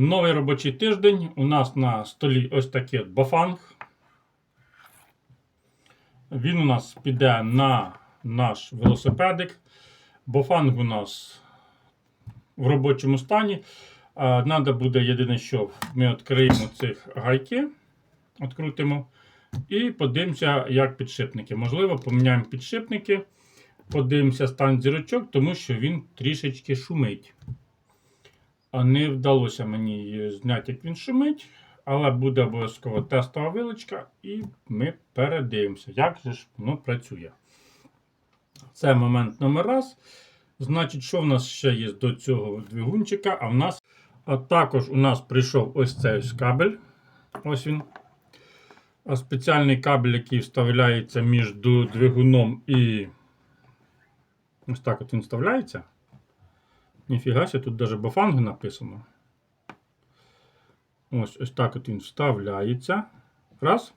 Новий робочий тиждень. У нас на столі ось такий от бафанг. Він у нас піде на наш велосипедик. Бофанг у нас в робочому стані. Треба буде єдине, що ми відкриємо цих гайки, відкрутимо і подивимося, як підшипники. Можливо, поміняємо підшипники, подивимося стан зірочок, тому що він трішечки шумить. Не вдалося мені зняти, як він шумить, але буде обов'язково тестова вилочка, і ми передивимося, як же ж воно працює. Це момент номер раз. Значить, що в нас ще є до цього двигунчика? А в нас а також у нас прийшов ось цей ось кабель. Ось він. А спеціальний кабель, який вставляється між двигуном і. Ось так от він вставляється. Ніфіга тут навіть бафанги написано. Ось ось так от він вставляється. Раз.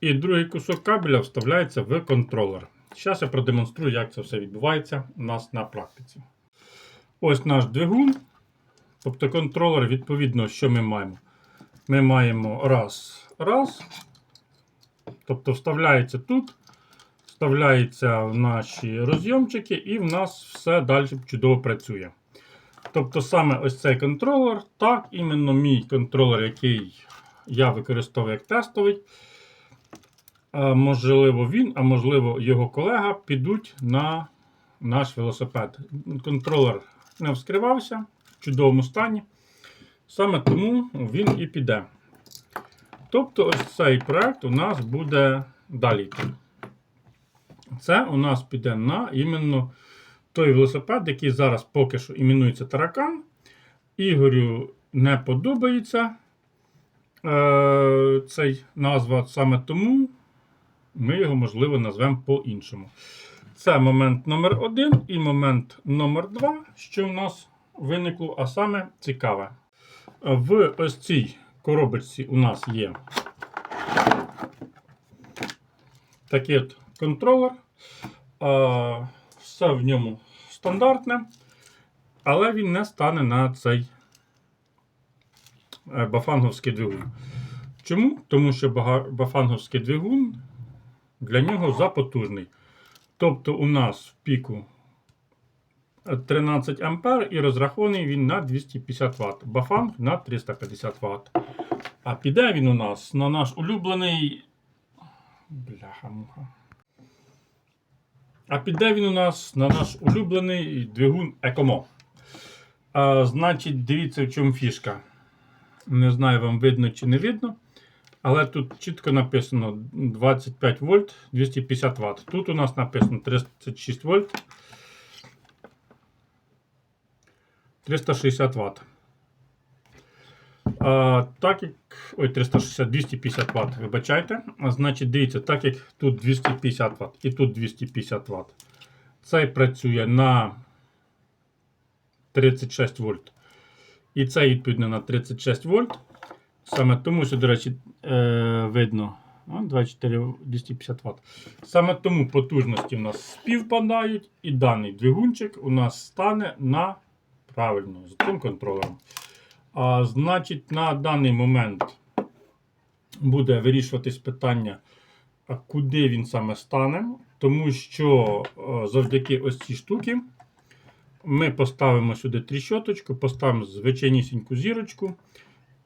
І другий кусок кабеля вставляється в контролер. Зараз я продемонструю, як це все відбувається у нас на практиці. Ось наш двигун. Тобто контролер, відповідно, що ми маємо? Ми маємо раз, раз. Тобто вставляється тут, вставляється в наші розйомчики, і в нас все далі чудово працює. Тобто, саме ось цей контролер, так, іменно мій контролер, який я використовую як тестовий. Можливо, він, а можливо, його колега підуть на наш велосипед. Контролер не вскривався в чудовому стані. Саме тому він і піде. Тобто, ось цей проект у нас буде далі. Це у нас піде на іменно той велосипед, який зараз поки що іменується таракан. Ігорю не подобається е, цей назва саме тому ми його, можливо, назвемо по-іншому. Це момент номер один і момент номер два, що в нас виникло, а саме цікаве. В ось цій коробочці у нас є такий от контролер. Все в ньому стандартне, але він не стане на цей е, бафанговський двигун. Чому? Тому що бафанговський двигун для нього запотужний. Тобто у нас в піку 13 А і розрахований він на 250 Вт. Бафанг на 350 Вт. А піде він у нас на наш улюблений. Бляха-муха. А піде він у нас на наш улюблений двигун Екомо. А, значить, дивіться, в чому фішка. Не знаю, вам видно чи не видно. Але тут чітко написано 25 вольт 250 Вт. Тут у нас написано 36 вольт 360 Вт. Так як. Ой, 360, 250 Вт, вибачайте. Значить, дивіться, так як тут 250 Вт і тут 250 Вт. Цей працює на 36 вольт. І цей відповідно на 36 вольт. Саме тому, що, до речі, е, видно 24 250 Вт. Саме тому потужності у нас співпадають, і даний двигунчик у нас стане на правильно з цим контролером. А, значить, на даний момент буде вирішуватись питання, куди він саме стане. Тому що е, завдяки ось цій штуки ми поставимо сюди тріщоточку, поставимо звичайнісіньку зірочку.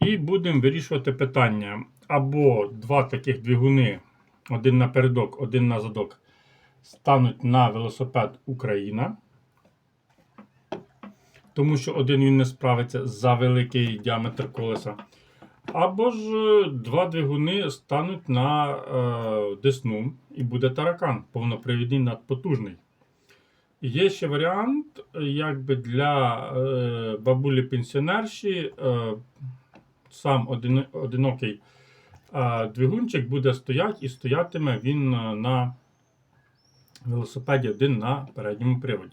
І будемо вирішувати питання. Або два таких двигуни, один напередок, один на задок, стануть на велосипед Україна. Тому що один він не справиться за великий діаметр колеса. Або ж е, два двигуни стануть на е, Десну і буде таракан, повнопривідний надпотужний. Є ще варіант, якби для е, бабулі-пенсіонерші. Е, сам один, одинокий а, двигунчик буде стояти і стоятиме він на велосипеді один на передньому приводі.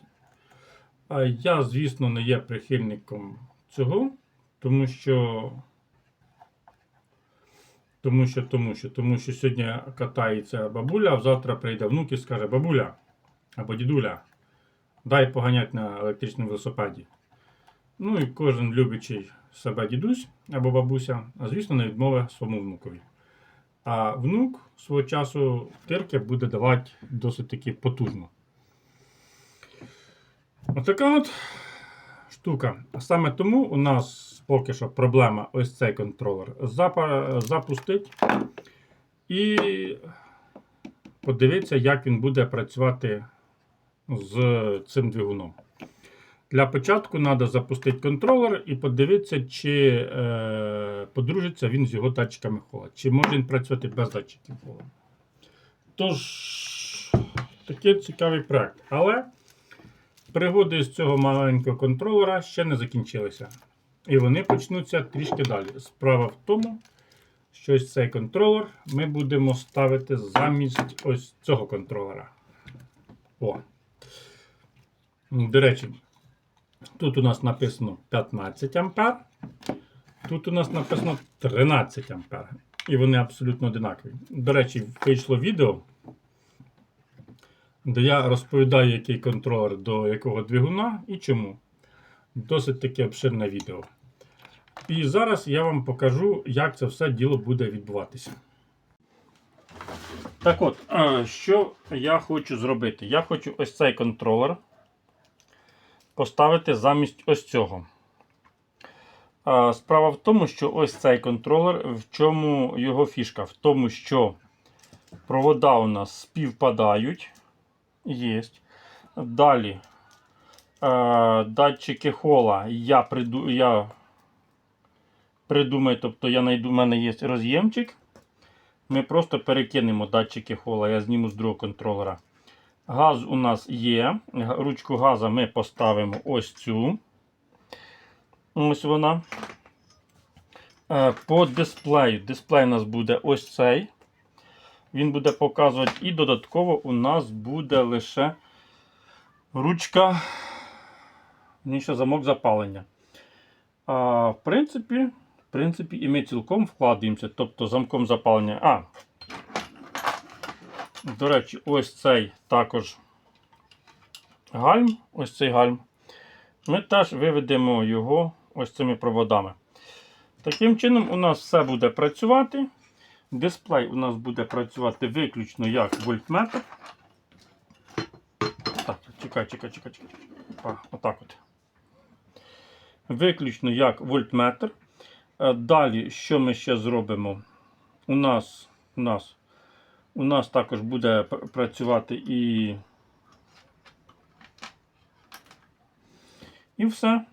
А, я, звісно, не є прихильником цього, тому що. Тому що, тому що, тому що сьогодні катається бабуля, а завтра прийде внук і скаже: бабуля або дідуля, дай поганять на електричному велосипеді. Ну і кожен любячий себе дідусь або бабуся, а звісно, не відмовить своєму внукові. А внук свого часу тирки буде давати досить таки потужно. Отака от штука. Саме тому у нас поки що проблема ось цей контролер. Запустить і подивитися, як він буде працювати з цим двигуном. Для початку треба запустити контролер і подивитися, чи е, подружиться він з його датчиками холоду. Чи може він працювати без датчиків холоду. Тож, такий цікавий проект. Але пригоди з цього маленького контролера ще не закінчилися. І вони почнуться трішки далі. Справа в тому, що ось цей контролер ми будемо ставити замість ось цього контролера. О. До речі, тут у нас написано 15 А. Тут у нас написано 13 А. І вони абсолютно одинакові. До речі, вийшло відео, де я розповідаю, який контролер до якого двигуна і чому. Досить таке обширне відео. І зараз я вам покажу, як це все діло буде відбуватися. Так от, е, що я хочу зробити? Я хочу ось цей контролер поставити замість ось цього. Е, Справа в тому, що ось цей контролер, в чому його фішка? В тому, що провода у нас співпадають. Є. Далі е, датчики хола я, приду, я придумаю, тобто я знайду, в мене є роз'ємчик. Ми просто перекинемо датчики хола, я зніму з другого контролера. Газ у нас є. Ручку газа ми поставимо ось цю. Ось вона. Е, По дисплею. Дисплей у нас буде ось цей. Він буде показувати. І додатково у нас буде лише ручка, ніщо замок запалення. А, в принципі, в принципі, і ми цілком вкладаємося, тобто замком запалення. А, до речі, ось цей також гальм, ось цей гальм. Ми теж виведемо його ось цими проводами. Таким чином, у нас все буде працювати. Дисплей у нас буде працювати виключно як вольтметр. Так, чекай, чекай, чекай, чекай. Отак от. Виключно як вольтметр. Е, Далі, що ми ще зробимо? У нас, у нас, у нас також буде працювати і. І все.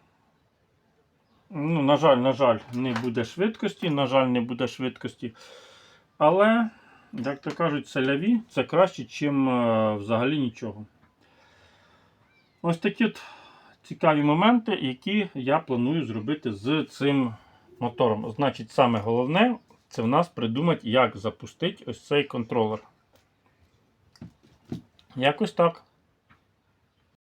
Ну, на жаль, на жаль, не буде швидкості, на жаль, не буде швидкості. Але, як то кажуть, селяві це краще, ніж взагалі нічого. Ось такі от цікаві моменти, які я планую зробити з цим мотором. Значить, саме головне це в нас придумати, як запустити ось цей контролер. Якось так.